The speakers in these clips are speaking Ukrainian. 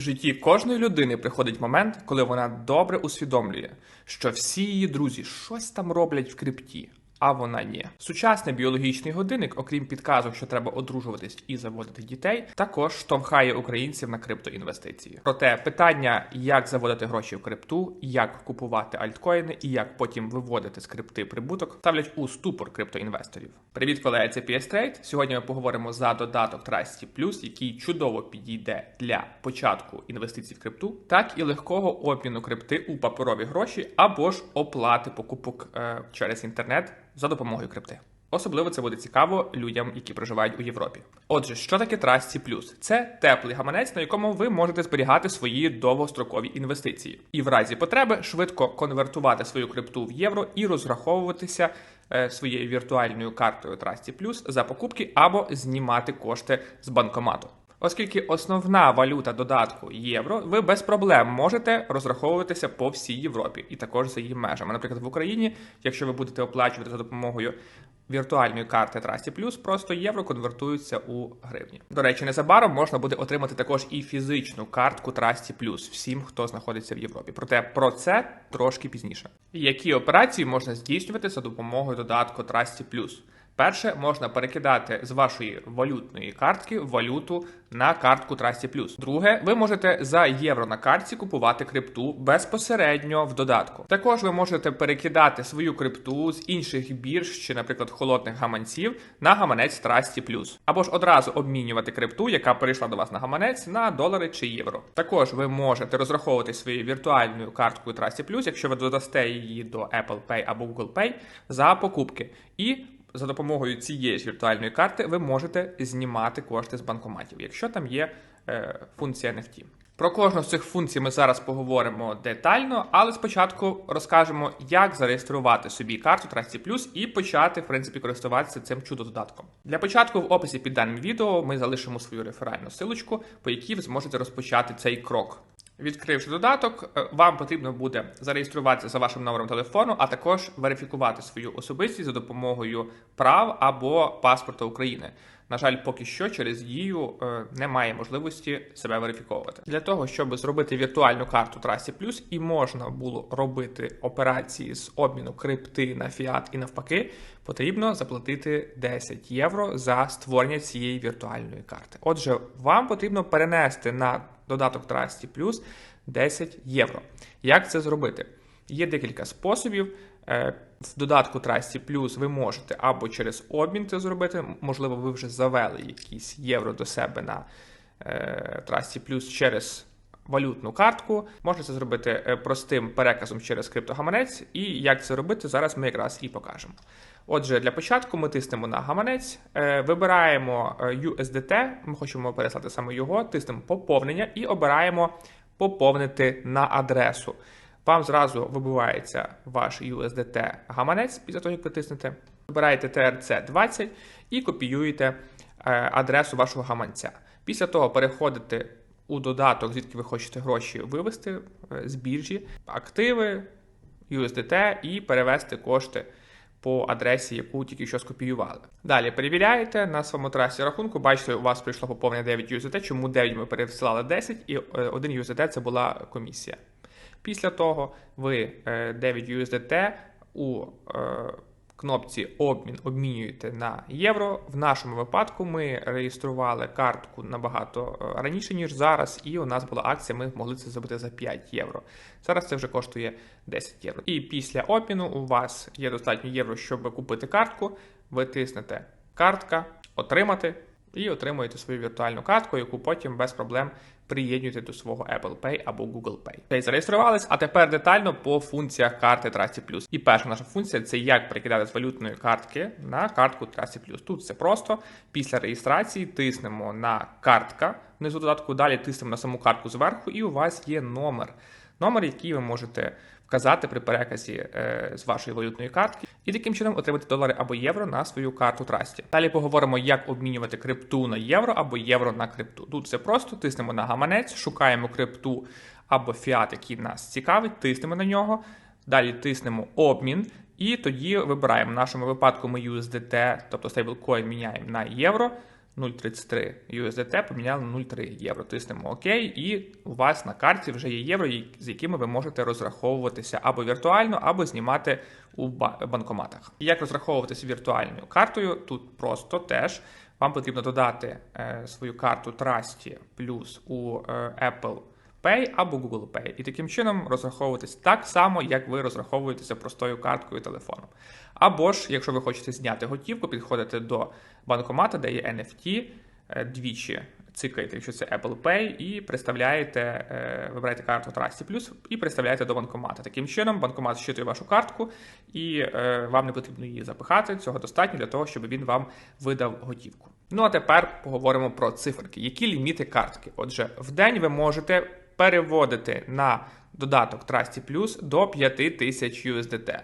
В житті кожної людини приходить момент, коли вона добре усвідомлює, що всі її друзі щось там роблять в крипті. А вона ні. Сучасний біологічний годинник, окрім підказок, що треба одружуватись і заводити дітей, також штовхає українців на криптоінвестиції. Проте питання, як заводити гроші в крипту, як купувати альткоїни і як потім виводити з крипти прибуток, ставлять у ступор криптоінвесторів. Привіт, колеги, це PS Trade. Сьогодні ми поговоримо за додаток Trusty Plus, який чудово підійде для початку інвестицій в крипту, так і легкого обміну крипти у паперові гроші або ж оплати покупок е, через інтернет за допомогою крипти. Особливо це буде цікаво людям, які проживають у Європі. Отже, що таке Trusty Plus? Це теплий гаманець, на якому ви можете зберігати свої довгострокові інвестиції, і в разі потреби швидко конвертувати свою крипту в євро і розраховуватися е, своєю віртуальною картою Trusty Plus за покупки або знімати кошти з банкомату. Оскільки основна валюта додатку євро, ви без проблем можете розраховуватися по всій Європі і також за її межами. Наприклад, в Україні, якщо ви будете оплачувати за допомогою віртуальної карти Trusty Plus, просто євро конвертуються у гривні. До речі, незабаром можна буде отримати також і фізичну картку Trusty Plus всім, хто знаходиться в Європі. Проте про це трошки пізніше. Які операції можна здійснювати за допомогою додатку Trusty Plus? Перше, можна перекидати з вашої валютної картки валюту на картку Trusty Plus. Друге, ви можете за євро на картці купувати крипту безпосередньо в додатку. Також ви можете перекидати свою крипту з інших бірж чи, наприклад, холодних гаманців на гаманець Trusty Plus. Або ж одразу обмінювати крипту, яка перейшла до вас на гаманець, на долари чи євро. Також ви можете розраховувати своєю віртуальною карткою Trusty Plus, якщо ви додасте її до Apple Pay або Google Pay за покупки. І за допомогою цієї ж віртуальної карти ви можете знімати кошти з банкоматів, якщо там є е, функція NFT. Про кожну з цих функцій ми зараз поговоримо детально, але спочатку розкажемо, як зареєструвати собі карту Trusty Plus і почати, в принципі, користуватися цим чудо-додатком. Для початку в описі під даним відео ми залишимо свою реферальну силочку, по якій ви зможете розпочати цей крок. Відкривши додаток, е, вам потрібно буде зареєструватися за вашим номером телефону, а також верифікувати свою особистість за допомогою прав або паспорта України. На жаль, поки що через дію е, немає можливості себе верифіковувати. Для того, щоб зробити віртуальну карту Trusty Plus і можна було робити операції з обміну крипти на фіат і навпаки, потрібно заплатити 10 євро за створення цієї віртуальної карти. Отже, вам потрібно перенести на додаток Trusty Plus 10 євро. Як це зробити? Є декілька способів. Е, В додатку Trusty Plus ви можете або через обмін це зробити, можливо, ви вже завели якісь євро до себе на е, Trusty Plus через валютну картку. Можна це зробити е, простим переказом через криптогаманець, і як це робити, зараз ми якраз і покажемо. Отже, для початку ми тиснемо на гаманець, е, вибираємо е, USDT, ми хочемо переслати саме його, тиснемо поповнення і обираємо поповнити на адресу. Вам зразу вибивається ваш USDT гаманець після того, як ви тиснете. Вибираєте TRC20 і копіюєте адресу вашого гаманця. Після того переходите у додаток, звідки ви хочете гроші вивести е, з біржі, активи, USDT і перевести кошти по адресі, яку тільки що скопіювали. Далі перевіряєте на своєму трасі рахунку, бачите, у вас прийшло поповнення 9 USDT, чому 9 ми пересилали 10 і е, 1 USDT це була комісія. Після того ви е, 9 USDT у е, кнопці обмін обмінюєте на євро. В нашому випадку ми реєстрували картку набагато е, раніше, ніж зараз, і у нас була акція, ми могли це зробити за 5 євро. Зараз це вже коштує 10 євро. І після обміну у вас є достатньо євро, щоб купити картку. Ви тиснете картка, отримати. І отримуєте свою віртуальну картку, яку потім без проблем приєднуєте до свого Apple Pay або Google Pay. Окей, зареєструвались, а тепер детально по функціях карти Trusty Plus. І перша наша функція це як перекидати з валютної картки на картку Trusty Plus. Тут все просто. Після реєстрації тиснемо на картка внизу додатку, далі тиснемо на саму картку зверху, і у вас є номер. Номер, який ви можете вказати при переказі е, з вашої валютної картки, і таким чином отримати долари або євро на свою карту Трасті. Далі поговоримо, як обмінювати крипту на євро або євро на крипту. Тут все просто тиснемо на гаманець, шукаємо крипту або фіат, який нас цікавить, тиснемо на нього. Далі тиснемо обмін. І тоді вибираємо в нашому випадку ми USDT, тобто стейблкоін міняємо на євро. 0,33 USDT поміняли на 0,3 євро. Тиснемо ОК, і у вас на карті вже є євро, з якими ви можете розраховуватися або віртуально, або знімати у банкоматах. Як розраховуватися віртуальною картою? Тут просто теж вам потрібно додати е, свою карту Trusty плюс у е, Apple Pay або Google Pay. І таким чином розраховуватись так само, як ви розраховуєтеся простою карткою телефоном. Або ж, якщо ви хочете зняти готівку, підходите до банкомата, де є NFT, е, двічі цикаєте, якщо це Apple Pay, і представляєте, е, вибираєте карту Trusty Plus і представляєте до банкомата. Таким чином, банкомат щитує вашу картку, і е, вам не потрібно її запихати. Цього достатньо для того, щоб він вам видав готівку. Ну а тепер поговоримо про циферки. Які ліміти картки? Отже, в день ви можете переводити на додаток Trusty Plus до 5000 USDT.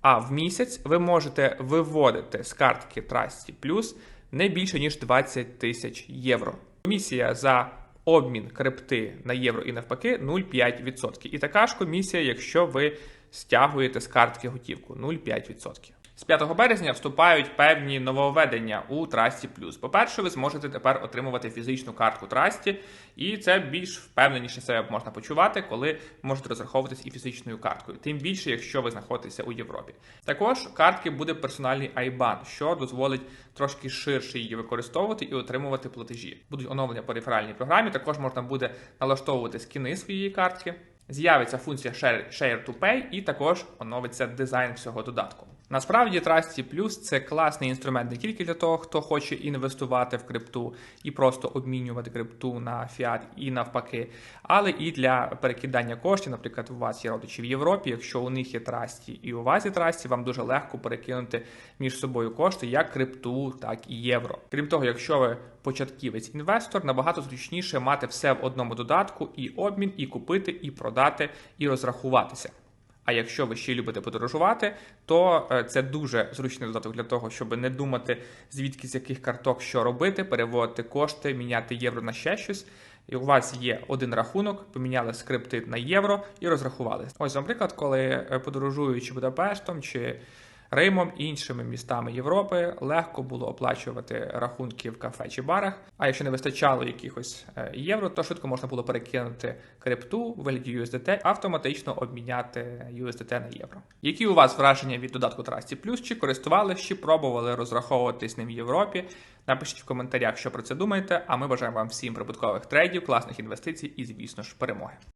А в місяць ви можете виводити з картки Trusty Plus не більше ніж 20 тисяч євро. Комісія за обмін крипти на євро і навпаки 0,5%. І така ж комісія, якщо ви стягуєте з картки готівку 0,5%. З 5 березня вступають певні нововведення у Trusty Plus. По-перше, ви зможете тепер отримувати фізичну картку Trusty, і це більш впевненіше себе можна почувати, коли можете розраховуватись і фізичною карткою. Тим більше, якщо ви знаходитеся у Європі. Також картки буде персональний IBAN, що дозволить трошки ширше її використовувати і отримувати платежі. Будуть оновлення по реферальній програмі. Також можна буде налаштовувати скіни своєї картки. З'явиться функція Share to Pay і також оновиться дизайн всього додатку. Насправді Trusty Plus це класний інструмент не тільки для того, хто хоче інвестувати в крипту і просто обмінювати крипту на фіат і навпаки, але і для перекидання коштів. Наприклад, у вас є родичі в Європі. Якщо у них є Trusty і у вас є Trusty, вам дуже легко перекинути між собою кошти як крипту, так і євро. Крім того, якщо ви початківець інвестор, набагато зручніше мати все в одному додатку і обмін, і купити, і продати, і розрахуватися. А якщо ви ще любите подорожувати, то е, це дуже зручний додаток для того, щоб не думати, звідки з яких карток що робити, переводити кошти, міняти євро на ще щось. І у вас є один рахунок, поміняли скрипти на євро і розрахувалися. Ось, наприклад, коли е, подорожуючи Будапештом чи Римом і іншими містами Європи легко було оплачувати рахунки в кафе чи барах. А якщо не вистачало якихось е, євро, то швидко можна було перекинути крипту у вигляді USDT, автоматично обміняти USDT на євро. Які у вас враження від додатку Trusty Plus? Чи користувалися, чи пробували розраховуватись ним в Європі? Напишіть в коментарях, що про це думаєте. А ми бажаємо вам всім прибуткових трейдів, класних інвестицій і, звісно ж, перемоги.